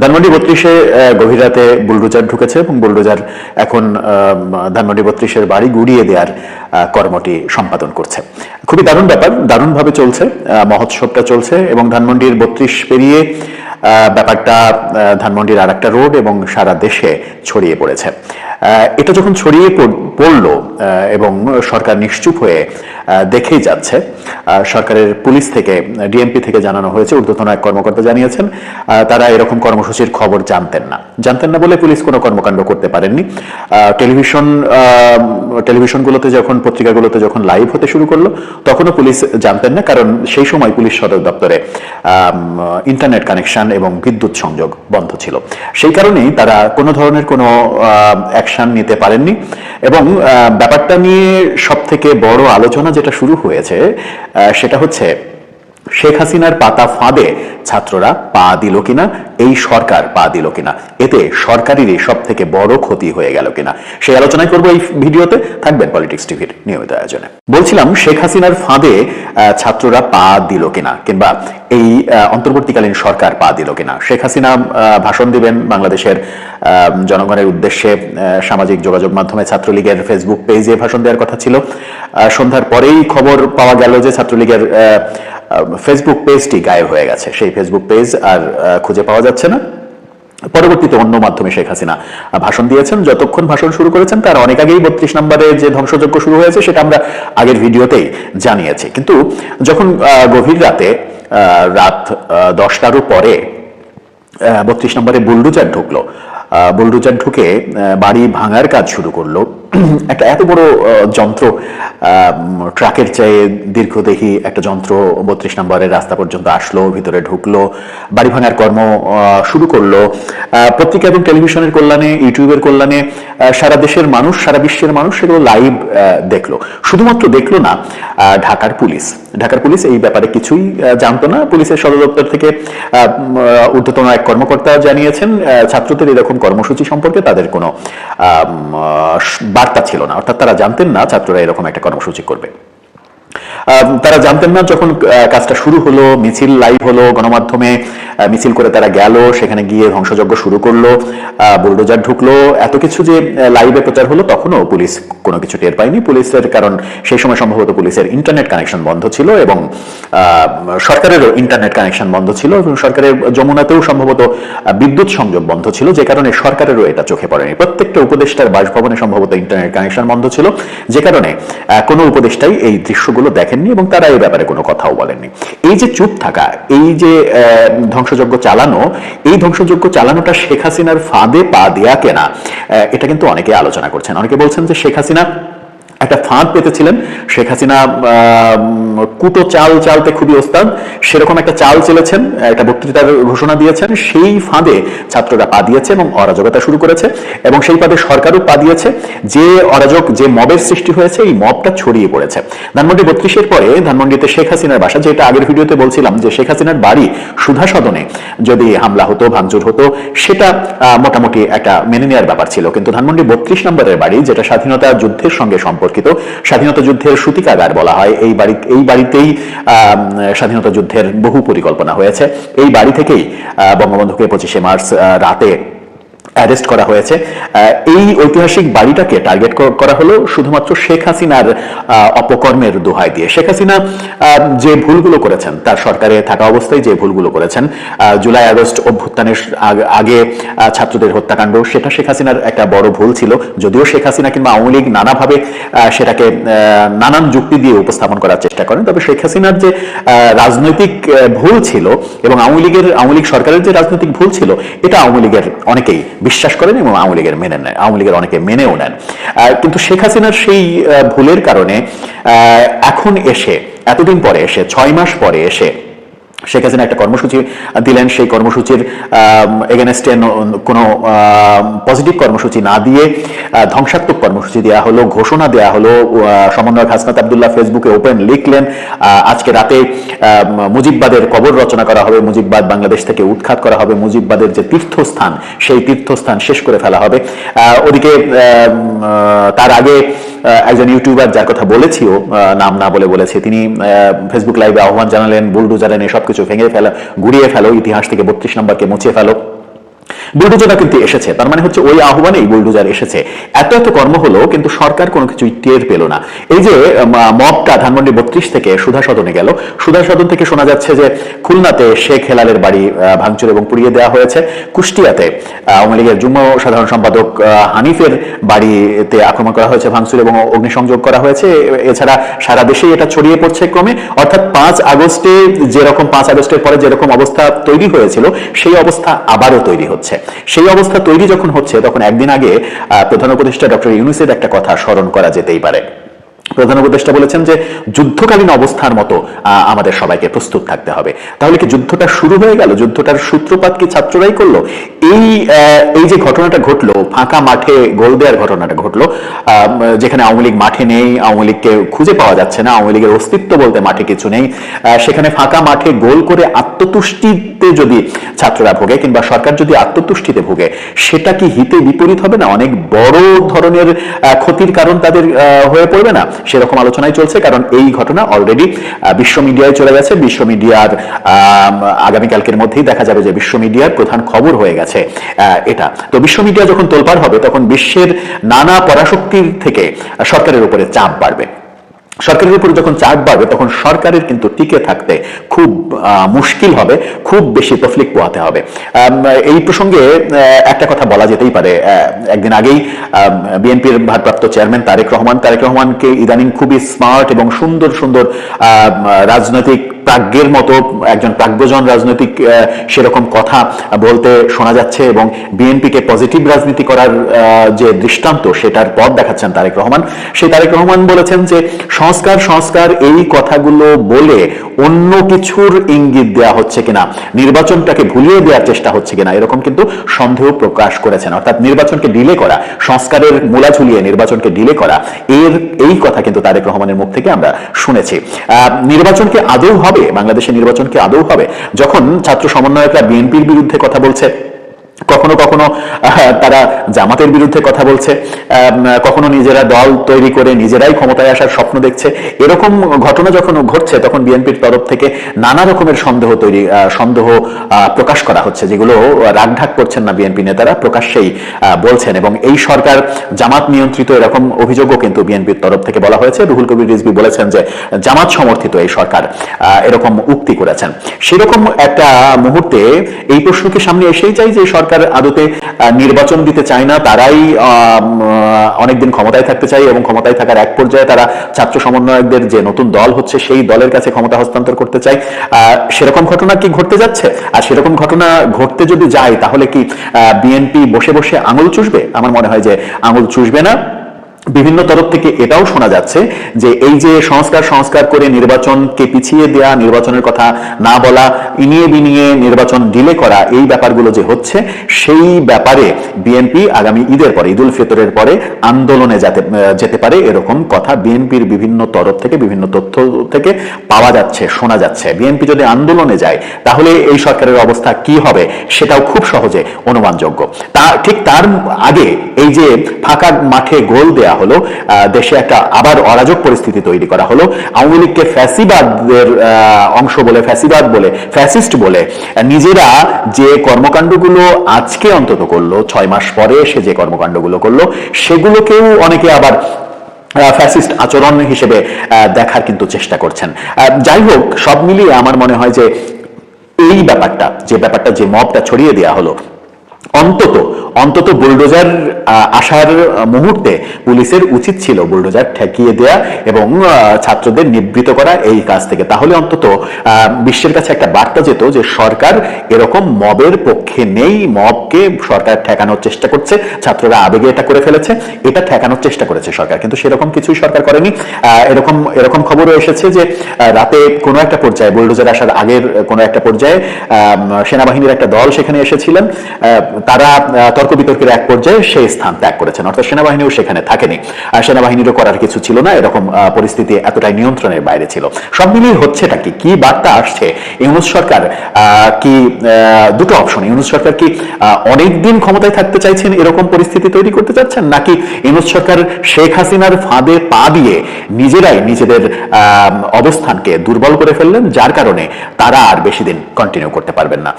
ধানমন্ডি বত্রিশে গভীর রাতে বুলডোজার ঢুকেছে এবং বুলডোজার এখন ধানমন্ডি বত্রিশের বাড়ি গুড়িয়ে দেওয়ার কর্মটি সম্পাদন করছে। খুবই দারুণ ব্যাপার, দারুণভাবে চলছে মহোৎসবটা চলছে এবং ধানমন্ডির বত্রিশ পেরিয়ে ব্যাপারটা ধানমন্ডির আর রোড এবং সারা দেশে ছড়িয়ে পড়েছে। এটা যখন ছড়িয়ে পড়ল এবং সরকার নিশ্চুপ হয়ে দেখেই যাচ্ছে। সরকারের পুলিশ থেকে, ডিএমপি থেকে জানানো হয়েছে, ঊর্ধ্বতন এক কর্মকর্তা জানিয়েছেন তারা এরকম কর্মসূচির খবর জানতেন না। জানতেন না বলে পুলিশ কোনো কর্মকাণ্ড করতে পারেননি। টেলিভিশন টেলিভিশনগুলোতে যখন, পত্রিকাগুলোতে যখন লাইভ হতে শুরু করল, তখনও পুলিশ জানতেন না, কারণ সেই সময় পুলিশ সদর দপ্তরে ইন্টারনেট কানেকশন এবং বিদ্যুৎ সংযোগ বন্ধ ছিল। সেই কারণেই তারা কোনো ধরনের কোনো অ্যাকশন নিতে পারেননি, এবং আহ, ব্যাপারটা নিয়ে সব থেকে বড় আলোচনা যেটা শুরু হয়েছে সেটা হচ্ছে শেখ হাসিনার পাতা ফাঁদে ছাত্ররা পা দিল কিনা? এই সরকার পা দিল কিনা? এতে সরকারেরই সব থেকে বড় ক্ষতি হয়ে গেল কিনা? সেই আলোচনায় করব এই ভিডিওতে। থাকবেন পলিটিক্স টিভির নিয়মিত আয়োজনে। বলছিলাম, শেখ হাসিনার ফাঁদে ছাত্ররা পা দিল কিনা? কিংবা এই অন্তর্বর্তীকালীন সরকার পা দিল কিনা? শেখ হাসিনা ভাষণ দিবেন বাংলাদেশের জনগণের উদ্দেশ্যে সামাজিক যোগাযোগ মাধ্যমে ছাত্রলীগের ফেসবুক পেজে ভাষণ দেওয়ার কথা ছিল। সন্ধ্যার পরেই খবর পাওয়া গেল যে ছাত্রলীগের ফেসবুক পেজটি গায়েব হয়ে গেছে। সেই ফেসবুক পেজ আর খুঁজে পাওয়া যাচ্ছে না। পরবর্তীতে অন্য মাধ্যমে শেখ হাসিনা ভাষণ দিয়েছেন। যতক্ষণ ভাষণ শুরু করেছেন, তার অনেক আগেই বত্রিশ নম্বরে যে ধ্বংসযজ্ঞ শুরু হয়েছে, সেটা আমরা আগের ভিডিওতেই জানিয়েছি। কিন্তু যখন গভীর রাতে রাত দশটারও পরে বত্রিশ নম্বরে বুলডুজার ঢুকলো বুলডুজার ঢুকে বাড়ি ভাঙার কাজ শুরু করল। একটা এত বড় যন্ত্র ট্রাকের চেয়ে দীর্ঘদেহী একটা যন্ত্র বত্রিশ নম্বরের রাস্তা পর্যন্ত আসলো, ভিতরে ঢুকলো, বাড়ি ভাঙার কর্ম শুরু করল। পত্রিকা এবং টেলিভিশনের কল্যাণে, ইউটিউবের কল্যাণে সারা দেশের মানুষ, সারা বিশ্বের মানুষ সেগুলো লাইভ দেখল। শুধুমাত্র দেখল না ঢাকার পুলিশ। ঢাকার পুলিশ এই ব্যাপারে কিছুই জানতো না। পুলিশের সদর দপ্তর থেকে ঊর্ধ্বতন এক কর্মকর্তা জানিয়েছেন ছাত্রদের এরকম কর্মসূচি সম্পর্কে তাদের কোনো বার্তা ছিল না। অর্থাৎ তারা জানতেন না ছাত্ররা এরকম একটা কর্মসূচি করবে। তারা জানতেন না যখন কাজটা শুরু হলো, মিছিল লাইভ হলো, গণমাধ্যমে মিছিল করে তারা গেল, সেখানে গিয়ে ধ্বংসযজ্ঞ শুরু করল বুলডোজার ঢুকলো। এত কিছু যে লাইভে প্রচার হলো, তখনও পুলিশ কোনো কিছু টের পায়নি। পুলিশের কারণ, সেই সময় সম্ভবত পুলিশের ইন্টারনেট কানেকশন বন্ধ ছিল এবং সরকারেরও ইন্টারনেট কানেকশন বন্ধ ছিল এবং সরকারের যমুনাতেও সম্ভবত বিদ্যুৎ সংযোগ বন্ধ ছিল, যে কারণে সরকারেরও এটা চোখে পড়েনি। প্রত্যেকটা উপদেষ্টার বাসভবনে সম্ভবত ইন্টারনেট কানেকশন বন্ধ ছিল, যে কারণে কোনো উপদেষ্টাই এই দৃশ্যগুলো দেখেননি এবং তারা এই ব্যাপারে কোনো কথাও বলেননি। এই যে চুপ থাকা, এই যে ধ্বংসযজ্ঞ চালানো, এই ধ্বংসযজ্ঞ চালানোটা শেখ হাসিনার ফাঁদে পা দেয়া কেনা এটা কিন্তু অনেকে আলোচনা করছেন। অনেকে বলছেন যে শেখ হাসিনা একটা ফাঁদ পেতেছিলেন। শেখ হাসিনা কুটো চাল চালতে খুবই ওস্তাদ। সেরকম একটা চাল চেলেছেন, একটা বক্তৃতার ঘোষণা দিয়েছেন। সেই ফাঁদে ছাত্ররা পা দিয়েছে এবং অরাজকতা শুরু করেছে এবং সেই ফাঁদে সরকারও পা দিয়েছে। যে অরাজক, যে মবের সৃষ্টি হয়েছে, এই মবটা ছড়িয়ে পড়েছে। ধানমন্ডি বত্রিশের পরে ধানমন্ডিতে শেখ হাসিনার বাসা, যেটা আগের ভিডিওতে বলছিলাম যে শেখ হাসিনার বাড়ি সুধা সদনে যদি হামলা হতো, ভাঙচুর হতো, সেটা মোটামুটি একটা মেনে নেওয়ার ব্যাপার ছিল। কিন্তু ধানমন্ডি বত্রিশ নম্বরের বাড়ি, যেটা স্বাধীনতা যুদ্ধের সঙ্গে সম্পর্কিত। স্বাধীনতা যুদ্ধের সূতিকাগার বলা হয়। এই বাড়ি, এই বাড়িতেই স্বাধীনতা যুদ্ধের বহু পরিকল্পনা হয়েছে। এই বাড়ি থেকেই বঙ্গবন্ধুকে পঁচিশে মার্চ রাতে অ্যারেস্ট করা হয়েছে। এই ঐতিহাসিক বাড়িটাকে টার্গেট করা হলো শুধুমাত্র শেখ হাসিনার অপকর্মের দোহাই দিয়ে। শেখ হাসিনা যে ভুলগুলো করেছেন, তার সরকারে থাকা অবস্থায় যে ভুলগুলো করেছেন জুলাই আগস্ট অভ্যুত্থানের আগে ছাত্রদের হত্যাকাণ্ড, সেটা শেখ হাসিনার একটা বড় ভুল ছিল। যদিও শেখ হাসিনা কিংবা আওয়ামী লীগ নানাভাবে সেটাকে নানান যুক্তি দিয়ে উপস্থাপন করার চেষ্টা করেন। তবে শেখ হাসিনার যে রাজনৈতিক ভুল ছিল এবং আওয়ামী লীগের, আওয়ামী লীগ সরকারের যে রাজনৈতিক ভুল ছিল, এটা আওয়ামী লীগের অনেকেই বিশ্বাস করেন এবং আওয়ামী লীগের মেনে নেন, আওয়ামী লীগের অনেকে মেনেও নেন। কিন্তু শেখ হাসিনার সেই ভুলের কারণে এখন এসে, এতদিন পরে এসে, ছয় মাস পরে এসে শেখ হাসিনা একটা কর্মসূচি দিলেন। সেই কর্মসূচির এগেনস্টে কোনো পজিটিভ কর্মসূচি না দিয়ে ধ্বংসাত্মক কর্মসূচি দেওয়া হলো, ঘোষণা দেওয়া হলো। সমন্বয়ক হাসনাত আবদুল্লাহ ফেসবুকে ওপেন লিখলেন আজকে রাতে মুজিববাদের কবর রচনা করা হবে। মুজিববাদ বাংলাদেশ থেকে উৎখাত করা হবে। মুজিববাদের যে তীর্থস্থান, সেই তীর্থস্থান শেষ করে ফেলা হবে। ওদিকে তার আগে একজন ইউটিউবার যার কথা বলেছিও নাম না বলে বলেছে, তিনি ফেসবুক লাইভে আহ্বান জানালেন বুলডুজারেন এসব কিছু ভেঙে ফেলা, ঘুরিয়ে ফেলো, ইতিহাস থেকে বত্রিশ নম্বরকে মুছে ফেলো। বুলডোজাররা কিন্তু এসেছে। তার মানে হচ্ছে ওই আহ্বানেই বুলডোজার এসেছে। এত এত কর্ম হলো, কিন্তু সরকার কোনো কিছুই টের পেল না। এই যে মবটা ধানমন্ডি বত্রিশ থেকে সুধা সদনে গেল। সুধা সদন থেকে শোনা যাচ্ছে যে, খুলনাতে শেখ হেলালের বাড়ি ভাঙচুর এবং পুড়িয়ে দেওয়া হয়েছে। কুষ্টিয়াতে আওয়ামী লীগের যুগ্ম সাধারণ সম্পাদক হানিফের বাড়িতে আক্রমণ করা হয়েছে ভাঙচুর এবং অগ্নিসংযোগ করা হয়েছে। এছাড়া সারা দেশেই এটা ছড়িয়ে পড়ছে ক্রমে। অর্থাৎ পাঁচ আগস্টে যেরকম, পাঁচ আগস্টের পরে যেরকম অবস্থা তৈরি হয়েছিল, সেই অবস্থা আবারও তৈরি হচ্ছে। সেই অবস্থা তৈরি যখন হচ্ছে, তখন একদিন আগে প্রধান উপদেষ্টা ডক্টর ইউনিসেফ একটা কথা স্মরণ করা যেতেই পারে। প্রধান উপদেষ্টা বলেছেন যে যুদ্ধকালীন অবস্থার মতো আমাদের সবাইকে প্রস্তুত থাকতে হবে। তাহলে কি যুদ্ধটা শুরু হয়ে গেল? যুদ্ধটার সূত্রপাত কি ছাত্ররাই করল? এই এই যে ঘটনাটা ঘটলো, ফাঁকা মাঠে গোল দেওয়ার ঘটনাটা ঘটলো যেখানে আওয়ামী লীগ মাঠে নেই, আওয়ামী লীগকে খুঁজে পাওয়া যাচ্ছে না, আওয়ামী লীগের অস্তিত্ব বলতে মাঠে কিছু নেই সেখানে ফাঁকা মাঠে গোল করে আত্মতুষ্টিতে যদি ছাত্ররা ভোগে কিংবা সরকার যদি আত্মতুষ্টিতে ভোগে, সেটা কি হিতে বিপরীত হবে না? অনেক বড় ধরনের ক্ষতির কারণ তাদের হয়ে পড়বে না? সেরকম আলোচনাই চলছে, কারণ এই ঘটনা অলরেডি বিশ্ব মিডিয়ায় চলে গেছে। বিশ্ব মিডিয়ার আগামীকালকের মধ্যেই দেখা যাবে যে বিশ্ব মিডিয়ার প্রধান খবর হয়ে গেছে এটা। তো বিশ্ব মিডিয়া যখন তোলপাড় হবে, তখন বিশ্বের নানা পরাশক্তির থেকে সরকারের উপরে চাপ বাড়বে। সরকারের উপরে যখন চাপ বাড়বে, তখন সরকারের কিন্তু টিকে থাকতে খুব মুশকিল হবে, খুব বেশি তফলিক পোহাতে হবে। এই প্রসঙ্গে একটা কথা বলা যেতেই পারে একদিন আগেই বিএনপির ভারপ্রাপ্ত চেয়ারম্যান তারেক রহমান, তারেক রহমানকে ইদানিং খুবই স্মার্ট এবং সুন্দর সুন্দর রাজনৈতিক প্রাজ্ঞের মতো একজন প্রাজ্ঞজন রাজনৈতিক সেরকম কথা বলতে শোনা যাচ্ছে এবং বিএনপিকে পজিটিভ রাজনীতি করার যে দৃষ্টান্ত সেটার পথ দেখাচ্ছেন তারেক রহমান। সেই তারেক রহমান বলেছেন যে সংস্কার সংস্কার এই কথাগুলো বলে অন্য কিছুর ইঙ্গিত দেওয়া হচ্ছে কিনা, নির্বাচনটাকে ভুলিয়ে দেওয়ার চেষ্টা হচ্ছে কিনা, এরকম কিন্তু সন্দেহ প্রকাশ করেছেন। অর্থাৎ নির্বাচনকে ডিলে করা, সংস্কারের মূলা ঝুলিয়ে নির্বাচনকে ডিলে করা, এর, এই কথা কিন্তু তারেক রহমানের মুখ থেকে আমরা শুনেছি। নির্বাচনকে আদৌ হবে বাংলাদেশের নির্বাচনকে আদৌ হবে? যখন ছাত্র সমন্বয়করা বিএনপির বিরুদ্ধে কথা বলছে কখনো কখনো তারা জামাতের বিরুদ্ধে কথা বলছে কখনো নিজেরা দল তৈরি করে নিজেরাই ক্ষমতায় আসার স্বপ্ন দেখছে। এরকম ঘটনা যখন ঘটছে, তখন বিএনপির তরফ থেকে নানা রকমের সন্দেহ তৈরি সন্দেহ প্রকাশ করা হচ্ছে, যেগুলো রাগঢাক করছেন না বিএনপি নেতারা, প্রকাশ্যেই বলছেন। এবং এই সরকার জামাত নিয়ন্ত্রিত এরকম অভিযোগও কিন্তু বিএনপির তরফ থেকে বলা হয়েছে। রুহুল কবির রিজবি বলেছেন যে, জামাত সমর্থিত এই সরকার এরকম উক্তি করেছেন। সেরকম একটা মুহূর্তে এই প্রশ্নকে সামনে এসেই চাই যে সরকার আদতে নির্বাচন দিতে চায় না, তারাই অনেকদিন ক্ষমতায় থাকতে চায় এবং ক্ষমতায় থাকার এক পর্যায়ে তারা ছাত্র সমন্বয়কদের যে নতুন দল হচ্ছে, সেই দলের কাছে ক্ষমতা হস্তান্তর করতে চায়। সেরকম ঘটনা কি ঘটতে যাচ্ছে? আর সেরকম ঘটনা ঘটতে যদি যায়, তাহলে কি বিএনপি বসে বসে আঙুল চুষবে? আমার মনে হয় যে আঙুল চুষবে না। বিভিন্ন তরফ থেকে এটাও শোনা যাচ্ছে যে এই যে সংস্কার সংস্কার করে নির্বাচনকে পিছিয়ে দেয়া, নির্বাচনের কথা না বলা, ইনিয়ে বিনিয়ে নির্বাচন ডিলে করা এই ব্যাপারগুলো যে হচ্ছে, সেই ব্যাপারে বিএনপি আগামী ঈদের পরে, ঈদুল ফিতরের পরে আন্দোলনে যেতে যেতে পারে এরকম কথা বিএনপির বিভিন্ন তরফ থেকে, বিভিন্ন তথ্য থেকে পাওয়া যাচ্ছে, শোনা যাচ্ছে। বিএনপি যদি আন্দোলনে যায়, তাহলে এই সরকারের অবস্থা কি হবে সেটাও খুব সহজে অনুমানযোগ্য। তা, ঠিক তার আগে এই যে ফাঁকা মাঠে গোল দেয়া হলো দেশে একটা আবার অরাজক পরিস্থিতি তৈরি করা হলো। আওয়ামী লীগকে ফ্যাসিবাদের অংশ বলে, ফ্যাসিবাদ বলে, ফ্যাসিস্ট বলে, নিজেরা যে কর্মকাণ্ডগুলো আজকে অন্তত করল, ছয় মাস পরে সে যে কর্মকাণ্ডগুলো করল, সেগুলোকেও অনেকে আবার ফ্যাসিস্ট আচরণ হিসেবে দেখার কিন্তু চেষ্টা করছেন। যাই হোক, সব মিলিয়ে আমার মনে হয় যে, এই ব্যাপারটা, যে ব্যাপারটা যে মবটা ছড়িয়ে দেওয়া হলো, অন্তত অন্তত বুলডোজার আসার মুহূর্তে পুলিশের উচিত ছিল বুলডোজার ঠেকিয়ে দেয়া এবং ছাত্রদের নিবৃত করা এই কাজ থেকে। তাহলে অন্তত বিশ্বের কাছে একটা বার্তা যেত যে সরকার এরকম মবের পক্ষে নেই, মবকে সরকার ঠেকানোর চেষ্টা করছে, ছাত্ররা আবেগে এটা করে ফেলেছে, এটা ঠেকানোর চেষ্টা করেছে সরকার। কিন্তু সেরকম কিছুই সরকার করেনি। এরকম এরকম খবরও এসেছে যে রাতে কোনো একটা পর্যায়ে, বুলডোজার আসার আগের কোনো একটা পর্যায়ে সেনাবাহিনীর একটা দল সেখানে এসেছিলেন। তারা তর্ক বিতর্কের এক পর্যায়ে সেই স্থান ত্যাগ করেছেন। অর্থাৎ সেনাবাহিনীও সেখানে থাকেনি। আর সেনাবাহিনীরও করার কিছু ছিল না। এরকম পরিস্থিতি এতটাই নিয়ন্ত্রণের বাইরে ছিল। সব মিলিয়ে হচ্ছেটা কি? কি বার্তা আসছে? ইউনুস সরকার কি দুটো অপশন ইউনুস সরকার কি অনেক দিন ক্ষমতায় থাকতে চাইছেন এরকম পরিস্থিতি তৈরি করতে চাচ্ছেন? নাকি ইউনুস সরকার শেখ হাসিনার ফাঁদে পা দিয়ে নিজেরাই নিজেদের অবস্থানকে দুর্বল করে ফেললেন? যার কারণে তারা আর বেশি দিন কন্টিনিউ করতে পারবেন না।